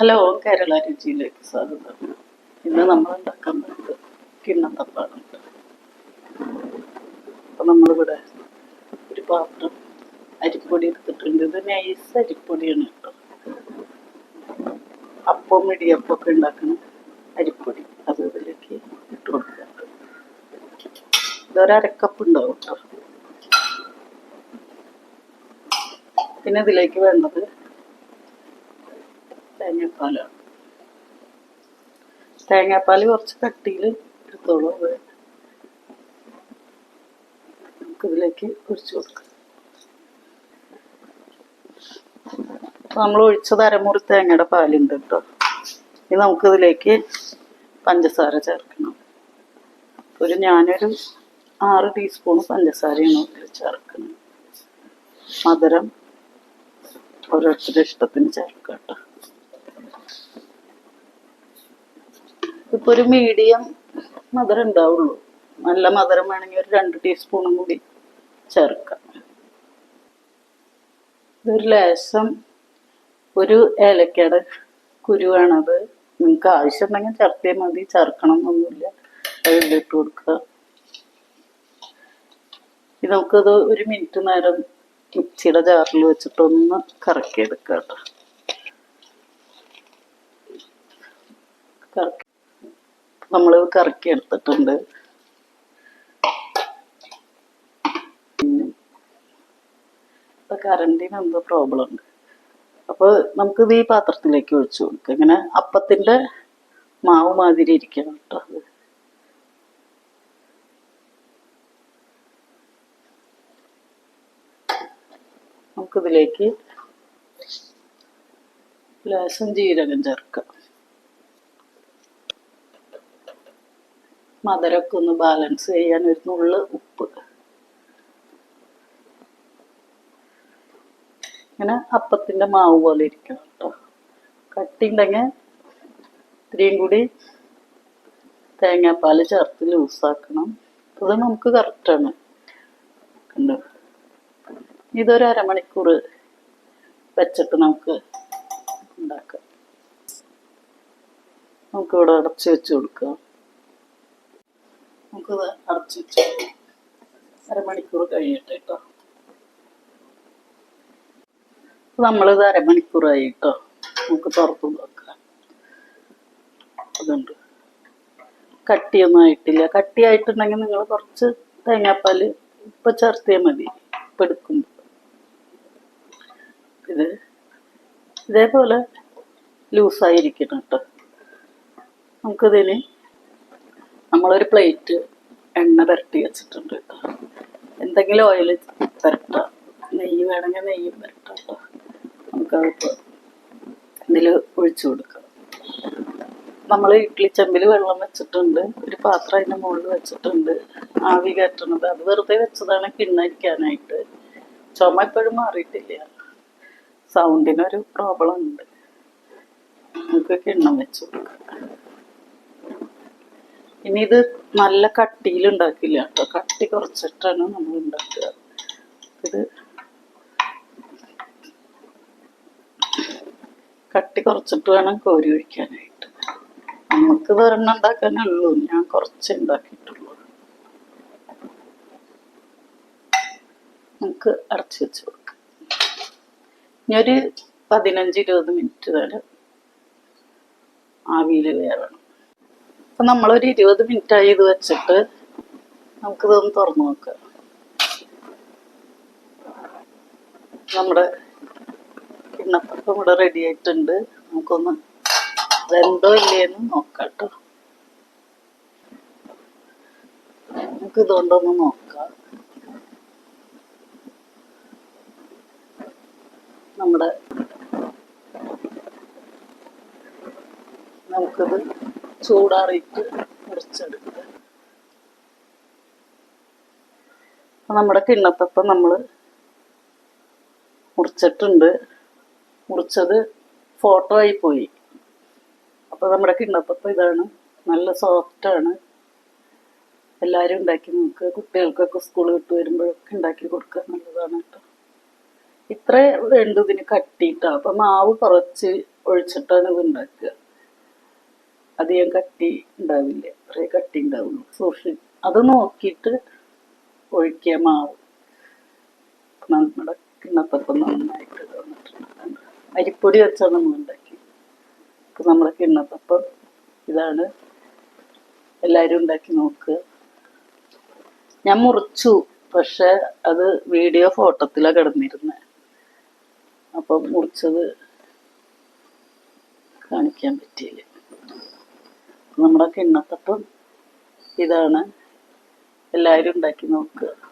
Hello Kerala രുചിയിലേക്ക് സ്വാഗതം. ഇന്ന് നമ്മൾ ഉണ്ടാക്കാൻ പോകുന്നത് കിണ്ണത്തപ്പാണ് അപ്പം നമ്മളിവിടെ ഒരു പാത്രം അരിപ്പൊടി എടുത്തിട്ടുണ്ട്. ഇത് നൈസ് അരിപ്പൊടിയാണ് കേട്ടോ. അപ്പം ഇടിയപ്പമൊക്കെ ഉണ്ടാക്കുന്ന അരിപ്പൊടി അത് ഇതിലേക്ക് ഇട്ട് കൊടുക്കുന്നുണ്ട്. ഇതൊരക്കപ്പ് ഉണ്ടാവും കേട്ടോ. പിന്നെ ഇതിലേക്ക് വേണ്ടത് തേങ്ങാപ്പാലാണ് തേങ്ങാപ്പാൽ കുറച്ച് കട്ടിയിൽ എടുത്തോളൂ. നമുക്ക് നമുക്കിതിലേക്ക് ഒഴിച്ചു കൊടുക്കാം. നമ്മൾ ഒഴിച്ചത് അരമുറി തേങ്ങയുടെ പാലുണ്ട് കേട്ടോ. ഇനി നമുക്കിതിലേക്ക് പഞ്ചസാര ചേർക്കണം. ഒരു ഞാനൊരു ആറ് ടീസ്പൂൺ പഞ്ചസാരയാണ് ഇതിൽ ചേർക്കുന്നത്. മധുരം ഓരോരുത്തരുടെ ഇഷ്ടത്തിന് ചേർക്കാം കേട്ടോ. ഇപ്പൊ ഒരു മീഡിയം മധുരം ഉണ്ടാവുള്ളൂ. നല്ല മധുരം വേണമെങ്കിൽ ഒരു രണ്ട് ടീസ്പൂണും കൂടി ചേർക്കാം. ഇതൊരു ലേശം ഒരു ഏലക്കയുടെ കുരുവാണത് നിങ്ങൾക്ക് ആവശ്യമുണ്ടെങ്കിൽ ചേർത്തേ മതി. ചേർക്കണം എന്നൊന്നുമില്ല അത് കൊടുക്കുക. ഇത് നമുക്കത് ഒരു മിനിറ്റ് നേരം മിക്സിയുടെ ജാറിൽ വെച്ചിട്ടൊന്ന് കറക്കിയെടുക്കാം കേട്ടോ. കറക്കി നമ്മൾ കറക്കി എടുത്തിട്ടുണ്ട്. ഇപ്പൊ കറണ്ടിന് എന്തോ പ്രോബ്ലം ഉണ്ട്. അപ്പൊ നമുക്കിത് ഈ പാത്രത്തിലേക്ക് ഒഴിച്ചു കൊടുക്കാം. ഇങ്ങനെ അപ്പത്തിന്റെ മാവ് മാതിരി ഇരിക്കണം കേട്ടോ അത്. നമുക്കിതിലേക്ക് ലേശം ജീരകം ചേർക്കാം. മധുരമൊക്കെ ഒന്ന് ബാലൻസ് ചെയ്യാൻ ഒരു നുള്ള് ഉപ്പ്. ഇങ്ങനെ അപ്പത്തിന്റെ മാവ് പോലെ ഇരിക്കണം കേട്ടോ. കട്ടി ഉണ്ടെങ്കിൽ ഇത്രയും കൂടി തേങ്ങാപ്പാൽ ചേർത്ത് ലൂസാക്കണം അത് നമുക്ക് കറക്റ്റാണ് കണ്ടോ? ഇതൊരു അരമണിക്കൂർ വെച്ചിട്ട് നമുക്ക് ഉണ്ടാക്കാം. നമുക്കിവിടെ അടച്ചു വെച്ച് കൊടുക്കാം. നമുക്കിത് അടച്ചു വെച്ച് അരമണിക്കൂർ കഴിയട്ടെ കേട്ടോ. നമ്മളിത് അരമണിക്കൂറായി കേട്ടോ നമുക്ക് തുറത്ത് നോക്കാം. അതുണ്ട്. കട്ടിയൊന്നും ആയിട്ടില്ല. കട്ടിയായിട്ടുണ്ടെങ്കിൽ നിങ്ങൾ കുറച്ച് തേങ്ങാപ്പാൽ ഇപ്പം ചേർത്തിയാൽ മതി. ഇപ്പം എടുക്കുമ്പോൾ. ഇത് ഇതേപോലെ ലൂസായിരിക്കണം കേട്ടോ. നമുക്കിതിന് നമ്മളൊരു പ്ലേറ്റ് എണ്ണ പുരട്ടി വെച്ചിട്ടുണ്ട് എന്തെങ്കിലും ഓയിൽ പുരട്ടാം. നെയ്യ് വേണമെങ്കിൽ നെയ്യ് പുരട്ടാം നമുക്കതിപ്പോൾ ഇതിൽ ഒഴിച്ചു കൊടുക്കാം. നമ്മൾ ഇഡ്ഡലി ചെമ്പിൽ വെള്ളം വെച്ചിട്ടുണ്ട്. ഒരു പാത്രം അതിന്റെ മുകളിൽ വെച്ചിട്ടുണ്ട്. ആവി കയറ്റണത്. അത് വെറുതെ വെച്ചതാണ് കിണ്ണരിക്കാനായിട്ട്. ചുമ ഇപ്പോഴും മാറിയിട്ടില്ല. സൗണ്ടിനൊരു പ്രോബ്ലം ഉണ്ട്. നമുക്ക് കിണ്ണം വെച്ചു കൊടുക്കാം. ഇനി ഇത് നല്ല കട്ടിയിൽ ഉണ്ടാക്കില്ല കേട്ടോ. കട്ടി കുറച്ചിട്ടാണ് നമ്മൾ ഉണ്ടാക്കുക. ഇത് കട്ടി കുറച്ചിട്ട് വേണം കോരി ഒഴിക്കാനായിട്ട്. നമുക്ക് ഒരെണ്ണം ഉണ്ടാക്കാനേ ഉള്ളൂ ഞാൻ കുറച്ച് ഉണ്ടാക്കിയിട്ടുള്ളൂ. നമുക്ക് അടച്ചു വെച്ച് കൊടുക്കാം. ഇനി ഒരു പതിനഞ്ച് ഇരുപത് മിനിറ്റ് വരെ ആവിയിൽ വേവണം. അപ്പം നമ്മളൊരു ഇരുപത് മിനിറ്റ് ആയി ഇത് വെച്ചിട്ട് നമുക്ക് നമുക്കിതൊന്ന് തുറന്നു നോക്കാം. നമ്മുടെ കിണ്ണത്തപ്പം ഇവിടെ റെഡി ആയിട്ടുണ്ട്. നമുക്കൊന്ന് വെന്തോ ഇല്ലേന്ന് നോക്കാം കേട്ടോ നമുക്ക് ഇതുകൊണ്ടൊന്ന് നോക്കാം. നമ്മുടെ നമുക്കിത് ചൂടാറിയിട്ട് മുറിച്ചെടുക്കുക. നമ്മുടെ കിണ്ണത്തപ്പം നമ്മൾ മുറിച്ചിട്ടുണ്ട്. മുറിച്ചത് ഫോട്ടോ ആയി പോയി. അപ്പോൾ നമ്മുടെ കിണ്ണത്തപ്പം ഇതാണ്. നല്ല സോഫ്റ്റ് ആണ്. എല്ലാവരും ഉണ്ടാക്കി നമുക്ക് കുട്ടികൾക്കൊക്കെ സ്കൂൾ വിട്ട് വരുമ്പോഴൊക്കെ ഉണ്ടാക്കി കൊടുക്കുക നല്ലതാണ് കേട്ടോ. ഇത്ര വേണ്ടതിന് കട്ടിയിട്ടാണ് കട്ടിയിട്ടാ. അപ്പൊ മാവ് കുറച്ച് ഒഴിച്ചിട്ടാണ് ഇത് ഉണ്ടാക്കുക. അധികം കട്ടി ഉണ്ടാവില്ല. കുറേ കട്ടി ഉണ്ടാവുള്ളൂ. സൂക്ഷി അത് നോക്കിയിട്ട് ഒഴിക്കുക മാവ്. നമ്മുടെ കിണ്ണത്തപ്പം നന്നായിട്ട് വന്നിട്ടുണ്ട്. അരിപ്പൊടി വെച്ചാണ് നമ്മൾ ഉണ്ടാക്കി ഇപ്പം നമ്മുടെ കിണ്ണത്തപ്പം ഇതാണ് എല്ലാവരും ഉണ്ടാക്കി നോക്കുക. ഞാൻ മുറിച്ചു പക്ഷെ അത് വീഡിയോ ഫോട്ടോത്തിലാണ് കിടന്നിരുന്നത് അപ്പം മുറിച്ചത് കാണിക്കാൻ പറ്റിയില്ല. നമ്മുടെ കിണ്ണത്തപ്പം ഇതാണ്. എല്ലാവരും ഉണ്ടാക്കി നോക്കുക.